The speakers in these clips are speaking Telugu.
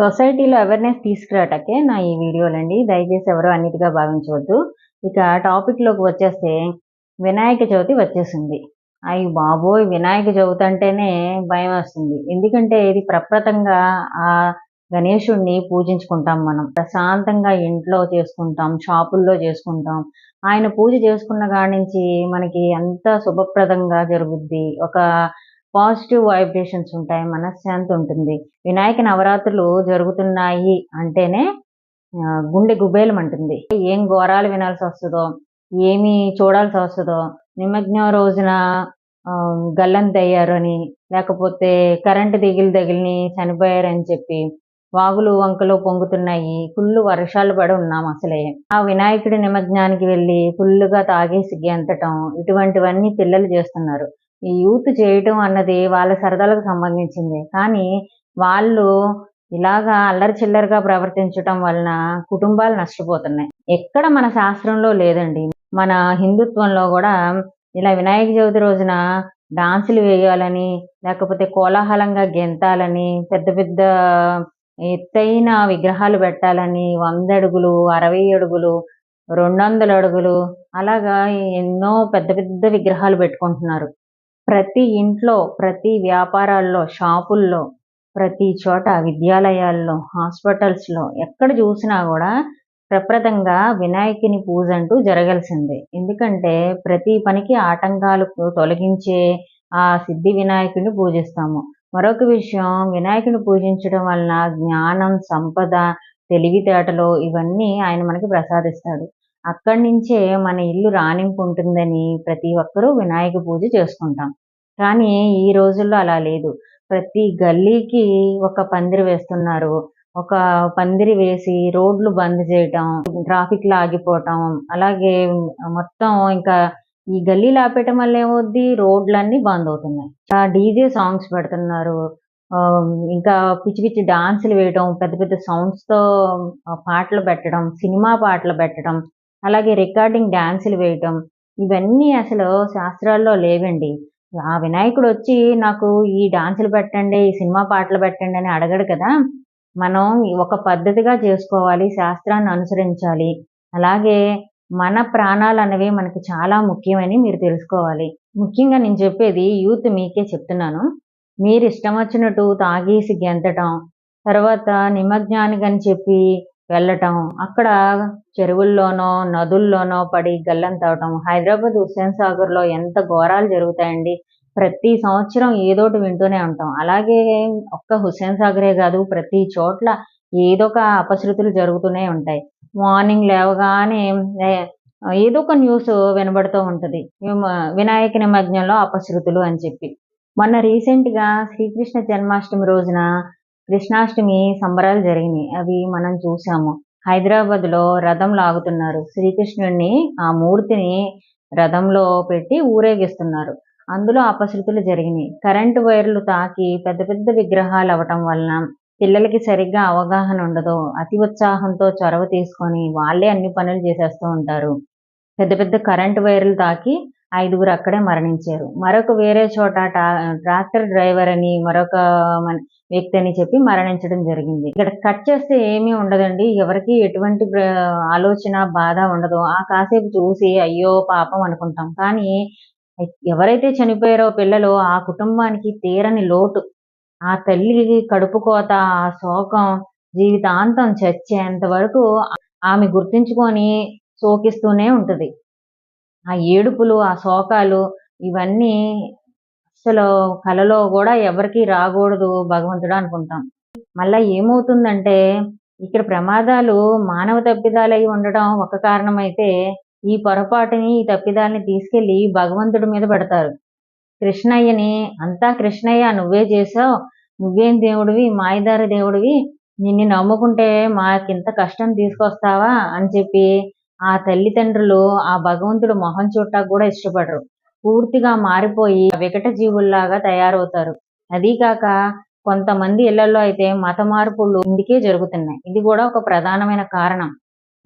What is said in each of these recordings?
సొసైటీలో అవేర్నెస్ తీసుకురాటకే నా ఈ వీడియోలండి. దయచేసి ఎవరు అన్నిటిగా భావించవద్దు. ఇక టాపిక్లోకి వచ్చేస్తే వినాయక చవితి వచ్చేసింది. అయ్యి బాబోయ్! వినాయక చవితి అంటేనే భయం వస్తుంది. ఎందుకంటే ఇది ప్రప్రతంగా ఆ గణేశుడిని పూజించుకుంటాం మనం. ప్రశాంతంగా ఇంట్లో చేసుకుంటాం షాపుల్లో చేసుకుంటాం. ఆయన పూజ చేసుకున్న కాడి నుంచి మనకి ఎంత శుభప్రదంగా జరుగుద్ది. ఒక పాజిటివ్ వైబ్రేషన్స్ ఉంటాయి మనశ్శాంతి ఉంటుంది. వినాయక నవరాత్రులు జరుగుతున్నాయి అంటేనే గుండె గుబేలం అంటుంది. ఏం ఘోరాలు వినాల్సి వస్తుందో ఏమి చూడాల్సి వస్తుందో నిమజ్ఞం రోజున గల్లంత అని లేకపోతే కరెంటు దిగిలి తగిలిని చనిపోయారని చెప్పి వాగులు వంకలు పొంగుతున్నాయి ఫుల్ వర్షాలు పడి ఉన్నాం అసలే. ఆ వినాయకుడి నిమజ్ఞానికి వెళ్ళి ఫుల్గా తాగేసి గెంతటం ఇటువంటివన్నీ పిల్లలు చేస్తున్నారు. ఈ యూత్ చేయటం అన్నది వాళ్ళ సరదాలకు సంబంధించింది. కానీ వాళ్ళు ఇలాగా అల్లరి చిల్లరగా ప్రవర్తించటం వలన కుటుంబాలు నష్టపోతున్నాయి. ఎక్కడ మన శాస్త్రంలో లేదండి. మన హిందుత్వంలో కూడా ఇలా వినాయక చవితి రోజున డాన్సులు వేయాలని లేకపోతే కోలాహలంగా గెంతాలని పెద్ద పెద్ద ఎత్తైన విగ్రహాలు పెట్టాలని వంద అడుగులు అరవై అడుగులు రెండు వందల అడుగులు అలాగా ఎన్నో పెద్ద పెద్ద విగ్రహాలు పెట్టుకుంటున్నారు. ప్రతి ఇంట్లో ప్రతి వ్యాపారాల్లో షాపుల్లో ప్రతి చోట విద్యాలయాల్లో హాస్పిటల్స్లో ఎక్కడ చూసినా కూడా ప్రప్రదంగా వినాయకుని పూజ అంటూ జరగాల్సిందే. ఎందుకంటే ప్రతి పనికి ఆటంకాలకు తొలగించే ఆ సిద్ధి వినాయకుడిని పూజిస్తాము. మరొక విషయం వినాయకుడిని పూజించడం వలన జ్ఞానం సంపద తెలివితేటలు ఇవన్నీ ఆయన మనకి ప్రసాదిస్తాడు. అక్కడి నుంచే మన ఇల్లు రాణింపు ఉంటుందని ప్రతి ఒక్కరూ వినాయక పూజ చేసుకుంటాం. కానీ ఈ రోజుల్లో అలా లేదు. ప్రతి గల్లీకి ఒక పందిరి వేస్తున్నారు. ఒక పందిరి వేసి రోడ్లు బంద్ చేయటం ట్రాఫిక్లో ఆగిపోవటం అలాగే మొత్తం ఇంకా ఈ గల్లీలు ఆపేయటం వల్ల ఏమవుద్ది? రోడ్లన్నీ బంద్ అవుతున్నాయి. డీజే సాంగ్స్ పెడుతున్నారు. ఇంకా పిచ్చి పిచ్చి డాన్సులు వేయటం పెద్ద పెద్ద సౌండ్స్తో పాటలు పెట్టడం సినిమా పాటలు పెట్టడం అలాగే రికార్డింగ్ డ్యాన్సులు వేయటం ఇవన్నీ అసలు శాస్త్రాల్లో లేవండి. ఆ వినాయకుడు వచ్చి నాకు ఈ డాన్సులు పెట్టండి ఈ సినిమా పాటలు పెట్టండి అని అడగడు కదా. మనం ఒక పద్ధతిగా చేసుకోవాలి శాస్త్రాన్ని అనుసరించాలి. అలాగే మన ప్రాణాలు అనేవి మనకి చాలా ముఖ్యమని మీరు తెలుసుకోవాలి. ముఖ్యంగా నేను చెప్పేది యూత్ మీకే చెప్తున్నాను. మీరు ఇష్టం వచ్చినట్టు తాగేసి గెంతటం తర్వాత నిమజ్ఞానికి అని చెప్పి వెళ్ళటం అక్కడ చెరువుల్లోనో నదుల్లోనో పడి గల్లంతవటం హైదరాబాద్ హుస్సేన్ సాగర్లో ఎంత ఘోరాలు జరుగుతాయండి. ప్రతి సంవత్సరం ఏదోటి వింటూనే ఉంటాం. అలాగే ఒక్క హుస్సేన్ సాగరే కాదు ప్రతి చోట్ల ఏదో ఒక అపశృతులు జరుగుతూనే ఉంటాయి. మార్నింగ్ లేవగానే ఏదో ఒక న్యూస్ వినబడుతూ ఉంటుంది. వినాయక నిమజ్ఞంలో అపశృతులు అని చెప్పి. మొన్న రీసెంట్గా శ్రీకృష్ణ జన్మాష్టమి రోజున కృష్ణాష్టమి సంబరాలు జరిగినాయి. అవి మనం చూసాము. హైదరాబాద్లో రథం లాగుతున్నారు. శ్రీకృష్ణుడిని ఆ మూర్తిని రథంలో పెట్టి ఊరేగిస్తున్నారు. అందులో అపశృతులు జరిగినాయి. కరెంటు వైర్లు తాకి పెద్ద పెద్ద విగ్రహాలు అవ్వటం వలన పిల్లలకి సరిగ్గా అవగాహన ఉండదు. అతి ఉత్సాహంతో చొరవ తీసుకొని వాళ్ళే అన్ని పనులు చేసేస్తూ ఉంటారు. పెద్ద పెద్ద కరెంటు వైర్లు తాకి ఐదుగురు అక్కడే మరణించారు. మరొక వేరే చోట ట్రాక్టర్ డ్రైవర్ అని మరొక వ్యక్తి అని చెప్పి మరణించడం జరిగింది. ఇక్కడ కట్ చేస్తే ఏమీ ఉండదండి. ఎవరికి ఎటువంటి ఆలోచన బాధ ఉండదు. ఆ కాసేపు చూసి అయ్యో పాపం అనుకుంటాం. కానీ ఎవరైతే చనిపోయారో పిల్లలు ఆ కుటుంబానికి తీరని లోటు. ఆ తల్లి కడుపు కోత ఆ శోకం జీవితాంతం చచ్చేంత వరకు ఆమె గుర్తించుకొని శోకిస్తూనే ఉంటుంది. ఆ ఏడుపులు ఆ శోకాలు ఇవన్నీ అసలు కలలో కూడా ఎవరికి రాకూడదు భగవంతుడు అనుకుంటాం. మళ్ళా ఏమవుతుందంటే ఇక్కడ ప్రమాదాలు మానవ తప్పిదాలై ఉండడం ఒక కారణమైతే ఈ పొరపాటుని ఈ తప్పిదాలని తీసుకెళ్ళి భగవంతుడి మీద పెడతారు. కృష్ణయ్యని అంతా కృష్ణయ్య నువ్వే చేసావు నువ్వేం దేవుడివి మాయదారి దేవుడివి నిన్ను నమ్ముకుంటే మాకింత కష్టం తీసుకొస్తావా? అని చెప్పి ఆ తల్లిదండ్రులు ఆ భగవంతుడు మొహం చూడటానికి కూడా ఇష్టపడరు. పూర్తిగా మారిపోయి వికట జీవుల్లాగా తయారవుతారు. అదీ కాక కొంతమంది ఇళ్ళలో అయితే మత మార్పులు ఇందుకే జరుగుతున్నాయి. ఇది కూడా ఒక ప్రధానమైన కారణం.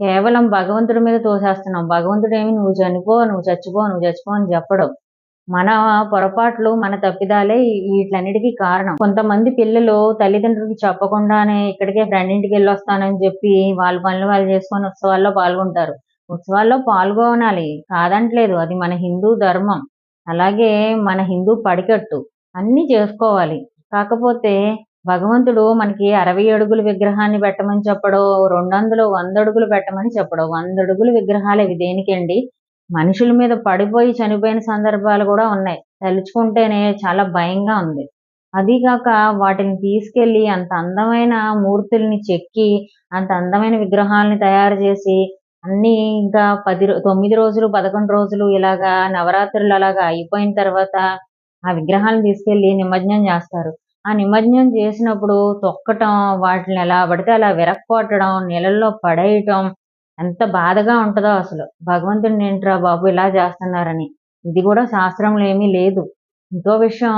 కేవలం భగవంతుడి మీద తోసేస్తున్నాం. భగవంతుడు ఏమి నువ్వు చనిపో నువ్వు చచ్చిపో నువ్వు చచ్చిపో అని చెప్పడం. మన పొరపాట్లు మన తప్పిదాలే వీటన్నిటికీ కారణం. కొంతమంది పిల్లలు తల్లిదండ్రులకు చెప్పకుండానే ఇక్కడికే ఫ్రెండ్ ఇంటికి వెళ్ళి వస్తానని చెప్పి వాళ్ళ పనులు వాళ్ళు చేసుకొని ఉత్సవాల్లో పాల్గొంటారు. ఉత్సవాల్లో పాల్గొనాలి. కాదంటలేదు. అది మన హిందూ ధర్మం. అలాగే మన హిందూ పడికట్టు. అన్నీ చేసుకోవాలి. కాకపోతే భగవంతుడు మనకి అరవై అడుగుల విగ్రహాన్ని పెట్టమని చెప్పడో రెండు వందలు వంద అడుగులు పెట్టమని చెప్పడో వంద అడుగుల విగ్రహాలు ఇవి దేనికండి? మనుషుల మీద పడిపోయి చనిపోయిన సందర్భాలు కూడా ఉన్నాయి. తలుచుకుంటేనే చాలా భయంగా ఉంది. అదీగాక వాటిని తీసుకెళ్ళి అంత అందమైన మూర్తుల్ని చెక్కి అంత అందమైన విగ్రహాలని తయారు చేసి అన్ని ఇంకా పది రో- తొమ్మిది రోజులు పదకొండు రోజులు ఇలాగా నవరాత్రులు అలాగా అయిపోయిన తర్వాత ఆ విగ్రహాలను తీసుకెళ్ళి నిమజ్జనం చేస్తారు. ఆ నిమజ్జనం చేసినప్పుడు తొక్కటం వాటిని ఎలా పడితే అలా విరక్కొట్టడం నీళ్ళల్లో పడేయటం ఎంత బాధగా ఉంటుందో అసలు. భగవంతుడిని ఏంట్రా బాబు ఇలా చేస్తున్నారని. ఇది కూడా శాస్త్రంలో ఏమీ లేదు. ఇంకో విషయం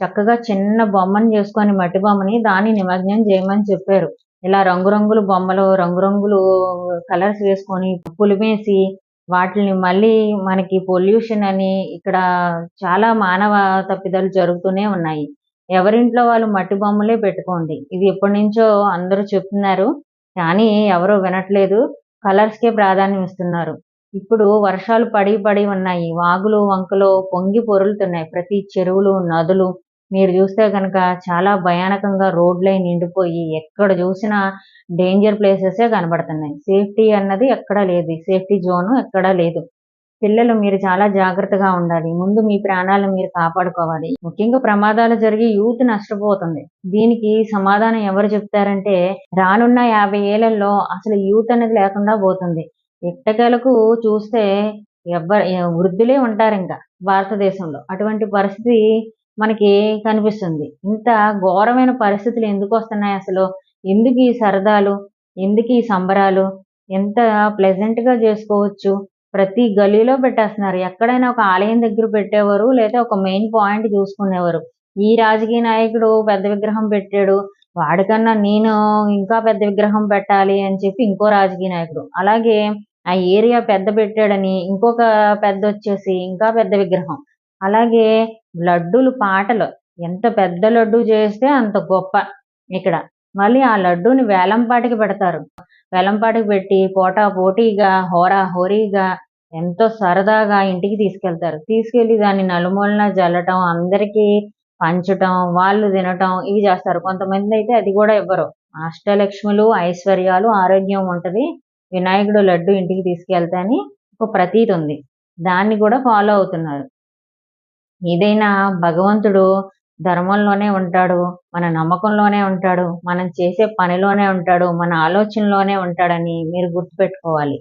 చక్కగా చిన్న బొమ్మను చేసుకొని మట్టి బొమ్మని దాన్ని నిమజ్జనం చేయమని చెప్పారు. ఇలా రంగురంగుల బొమ్మలు రంగురంగులు కలర్స్ వేసుకొని పులిమేసి వాటిని మళ్ళీ మనకి పొల్యూషన్ అని ఇక్కడ చాలా మానవ తప్పిదాలు జరుగుతూనే ఉన్నాయి. ఎవరింట్లో వాళ్ళు మట్టి బొమ్మలే పెట్టుకోండి. ఇది ఎప్పటి నుంచో అందరూ చెప్తున్నారు. కానీ ఎవరూ వినట్లేదు. కలర్స్కే ప్రాధాన్యం ఇస్తున్నారు. ఇప్పుడు వర్షాలు పడి పడి ఉన్నాయి. వాగులు వంకలు పొంగి పొరులుతున్నాయి. ప్రతి చెరువులు నదులు. మీరు చూస్తే కనుక చాలా భయానకంగా రోడ్లే నిండిపోయి ఎక్కడ చూసినా డేంజర్ ప్లేసెసే కనబడుతున్నాయి. సేఫ్టీ అన్నది ఎక్కడా లేదు. సేఫ్టీ జోన్ ఎక్కడా లేదు. పిల్లలు మీరు చాలా జాగ్రత్తగా ఉండాలి. ముందు మీ ప్రాణాలను మీరు కాపాడుకోవాలి. ముఖ్యంగా ప్రమాదాలు జరిగి యూత్ నష్టపోతుంది. దీనికి సమాధానం ఎవరు చెప్తారంటే రానున్న యాభై ఏళ్ళలో అసలు యూత్ అనేది లేకుండా పోతుంది. ఎట్టకేలకు చూస్తే ఎవ్వరు వృద్ధులే ఉంటారు ఇంకా భారతదేశంలో. అటువంటి పరిస్థితి మనకి కనిపిస్తుంది. ఇంత ఘోరమైన పరిస్థితులు ఎందుకు వస్తున్నాయి అసలు? ఎందుకు ఈ సరదాలు? ఎందుకు ఈ సంబరాలు? ఎంత ప్లెజెంట్గా చేసుకోవచ్చు? ప్రతి గలీలో పెట్టేస్తున్నారు. ఎక్కడైనా ఒక ఆలయం దగ్గర పెట్టేవారు లేదా ఒక మెయిన్ పాయింట్ చూసుకునేవారు. ఈ రాజకీయ నాయకుడు పెద్ద విగ్రహం పెట్టాడు. వాడికన్నా నేను ఇంకా పెద్ద విగ్రహం పెట్టాలి అని చెప్పి ఇంకో రాజకీయ నాయకుడు. అలాగే ఆ ఏరియా పెద్ద పెట్టాడని ఇంకొక పెద్ద వచ్చేసి ఇంకా పెద్ద విగ్రహం. అలాగే లడ్డూలు పాటలు. ఎంత పెద్ద లడ్డు చేస్తే అంత గొప్ప ఇక్కడ. మళ్ళీ ఆ లడ్డూని వేలంపాటికి పెడతారు. వేలంపాటికి పెట్టి పోటా పోటీగా హోరా హోరీగా ఎంతో సరదాగా ఇంటికి తీసుకెళ్తారు. తీసుకెళ్ళి దాన్ని నలుమూలన జల్లటం అందరికీ పంచటం వాళ్ళు తినటం ఇవి చేస్తారు. కొంతమంది అయితే అది కూడా ఇవ్వరు. అష్టలక్ష్ములు ఐశ్వర్యాలు ఆరోగ్యం ఉంటుంది. వినాయకుడు లడ్డు ఇంటికి తీసుకెళ్తా అని ఒక ప్రతీతి ఉంది. దాన్ని కూడా ఫాలో అవుతున్నారు. ఏదైనా భగవంతుడు ధర్మంలోనే ఉంటాడు మన నమ్మకంలోనే ఉంటాడు మనం చేసే పనిలోనే ఉంటాడు మన ఆలోచనలోనే ఉంటాడని మీరు గుర్తుపెట్టుకోవాలి.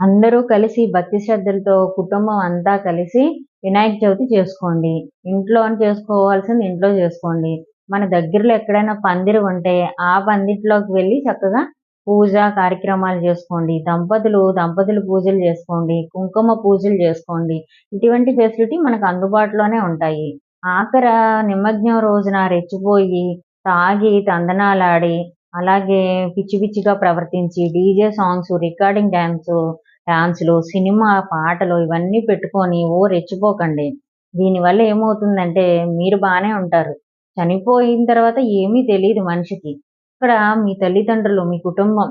అందరూ కలిసి భక్తి శ్రద్ధలతో కుటుంబం అంతా కలిసి వినాయక చవితి చేసుకోండి. ఇంట్లో చేసుకోవాల్సింది ఇంట్లో చేసుకోండి. మన దగ్గరలో ఎక్కడైనా పందిరి ఉంటే ఆ పందిట్లోకి వెళ్ళి చక్కగా పూజ కార్యక్రమాలు చేసుకోండి. దంపతులు దంపతులు పూజలు చేసుకోండి. కుంకుమ పూజలు చేసుకోండి. ఇటువంటి ఫెసిలిటీ మనకు అందుబాటులోనే ఉంటాయి. ఆఖర నిమజ్ఞం రోజున రెచ్చిపోయి తాగి తందనాలాడి అలాగే పిచ్చి పిచ్చిగా ప్రవర్తించి డీజే సాంగ్స్ రికార్డింగ్ డ్యాన్స్ డాన్సులు సినిమా పాటలు ఇవన్నీ పెట్టుకొని ఓ రెచ్చిపోకండి. దీనివల్ల ఏమవుతుందంటే మీరు బాగానే ఉంటారు. చనిపోయిన తర్వాత ఏమీ తెలియదు మనిషికి. ఇక్కడ మీ తల్లిదండ్రులు మీ కుటుంబం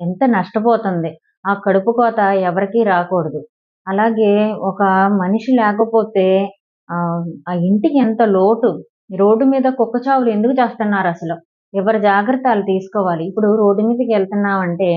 ఎంత నష్టపోతుంది. ఆ కడుపు కోత ఎవరికీ రాకూడదు. అలాగే ఒక మనిషి లేకపోతే ఆ ఇంటికి ఎంత లోటు. రోడ్డు మీద కుక్క చావులు ఎందుకు చేస్తున్నారు అసలు? ఎవరి జాగ్రత్తలు తీసుకోవాలి? ఇప్పుడు రోడ్డు మీదకి వెళ్తున్నావంటే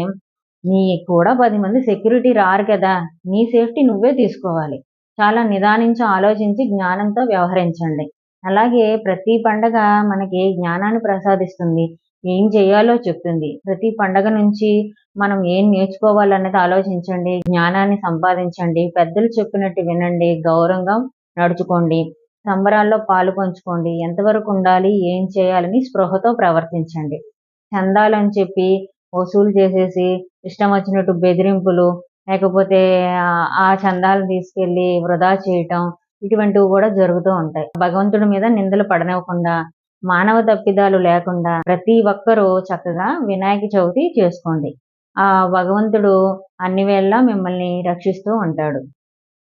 నీ కూడా పది మంది సెక్యూరిటీ రారు కదా. నీ సేఫ్టీ నువ్వే తీసుకోవాలి. చాలా నిదానించి ఆలోచించి జ్ఞానంతో వ్యవహరించండి. అలాగే ప్రతి పండగ మనకి జ్ఞానాన్ని ప్రసాదిస్తుంది. ఏం చేయాలో చెప్తుంది. ప్రతి పండగ నుంచి మనం ఏం నేర్చుకోవాలన్నది ఆలోచించండి. జ్ఞానాన్ని సంపాదించండి. పెద్దలు చెప్పినట్టు వినండి. గౌరవంగా నడుచుకోండి. సంబరాల్లో పాలు పంచుకోండి. ఎంతవరకు ఉండాలి? ఏం చేయాలని స్పృహతో ప్రవర్తించండి. చందాలని చెప్పి వసూలు చేసేసి ఇష్టం వచ్చినట్టు బెదిరింపులు లేకపోతే ఆ- చందాలు చందాలను తీసుకెళ్ళి వృధా చేయటం ఇటువంటివి కూడా జరుగుతూ ఉంటాయి. భగవంతుడి మీద నిందలు పడనివ్వకుండా మానవ తప్పిదాలు లేకుండా ప్రతి ఒక్కరూ చక్కగా వినాయక చవితి చేసుకోండి. ఆ భగవంతుడు అన్ని వేళలా మిమ్మల్ని రక్షిస్తూ ఉంటాడు.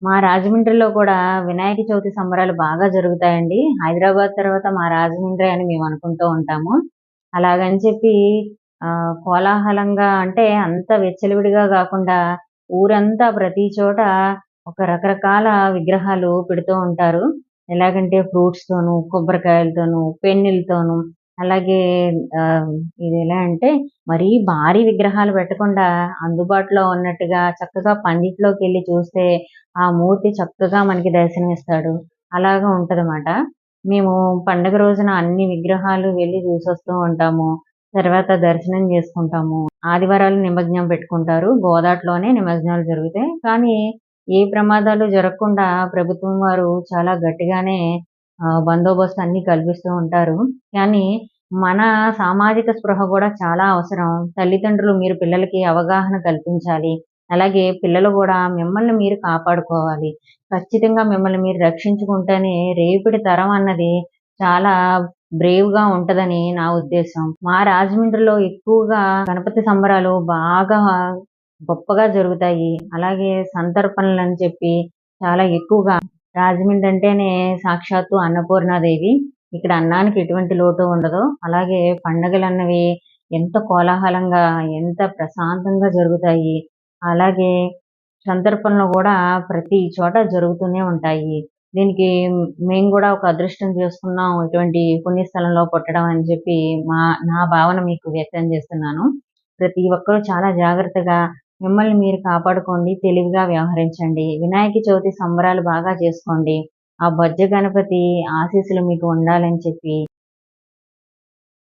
మా రాజమండ్రిలో కూడా వినాయక చవితి సంబరాలు బాగా జరుగుతాయండి. హైదరాబాద్ తర్వాత మా రాజమండ్రి అని మేము అనుకుంటూ ఉంటాము. అలాగని చెప్పి కోలాహలంగా అంటే అంత వెచ్చలివిడిగా కాకుండా ఊరంతా ప్రతి చోట ఒక రకరకాల విగ్రహాలు పెడుతూ ఉంటారు. ఎలాగంటే ఫ్రూట్స్ తోను కొబ్బరికాయలతోను పెన్నులతోను అలాగే ఇది ఎలా అంటే మరీ భారీ విగ్రహాలు పెట్టకుండా అందుబాటులో ఉన్నట్టుగా చక్కగా పండిట్లోకి వెళ్ళి చూస్తే ఆ మూర్తి చక్కగా మనకి దర్శనమిస్తాడు. అలాగా ఉంటదన్నమాట. మేము పండగ రోజున అన్ని విగ్రహాలు వెళ్ళి చూసొస్తూ ఉంటాము. తర్వాత దర్శనం చేసుకుంటాము. ఆదివారాలు నిమజ్జనం పెట్టుకుంటారు. గోదాట్లోనే నిమజ్జనాలు జరుగుతాయి. కానీ ఏ ప్రమాదాలు జరగకుండా ప్రభుత్వం వారు చాలా గట్టిగానే బందోబస్తు అన్ని కల్పిస్తూ ఉంటారు. కానీ మన సామాజిక స్పృహ కూడా చాలా అవసరం. తల్లిదండ్రులు మీరు పిల్లలకి అవగాహన కల్పించాలి. అలాగే పిల్లలు కూడా మిమ్మల్ని మీరు కాపాడుకోవాలి. ఖచ్చితంగా మిమ్మల్ని మీరు రక్షించుకుంటేనే రేపటి తరం అన్నది చాలా బ్రేవ్గా ఉంటుందని ఉంటదని నా ఉద్దేశం. మా రాజమండ్రిలో ఎక్కువగా గణపతి సంబరాలు బాగా గొప్పగా జరుగుతాయి. అలాగే సంతర్పణలు అని చెప్పి చాలా ఎక్కువగా రాజమండ్రి అంటేనే సాక్షాత్తు అన్నపూర్ణాదేవి. ఇక్కడ అన్నానికి ఎటువంటి లోటు ఉండదు. అలాగే పండగలు అన్నవి ఎంత కోలాహలంగా ఎంత ప్రశాంతంగా జరుగుతాయి. అలాగే సందర్భంలో కూడా ప్రతి చోట జరుగుతూనే ఉంటాయి. దీనికి మేము కూడా ఒక అదృష్టం చేసుకున్నాం ఇటువంటి పుణ్యస్థలంలో పుట్టడం అని చెప్పి మా నా భావన మీకు వ్యక్తం చేస్తున్నాను. ప్రతి ఒక్కరూ చాలా జాగ్రత్తగా మిమ్మల్ని మీరు కాపాడుకోండి తెలివిగా వ్యవహరించండి. వినాయక చవితి సంబరాలు బాగా చేసుకోండి. ఆ బొజ్జ గణపతి ఆశీస్సులు మీకు ఉండాలని చెప్పి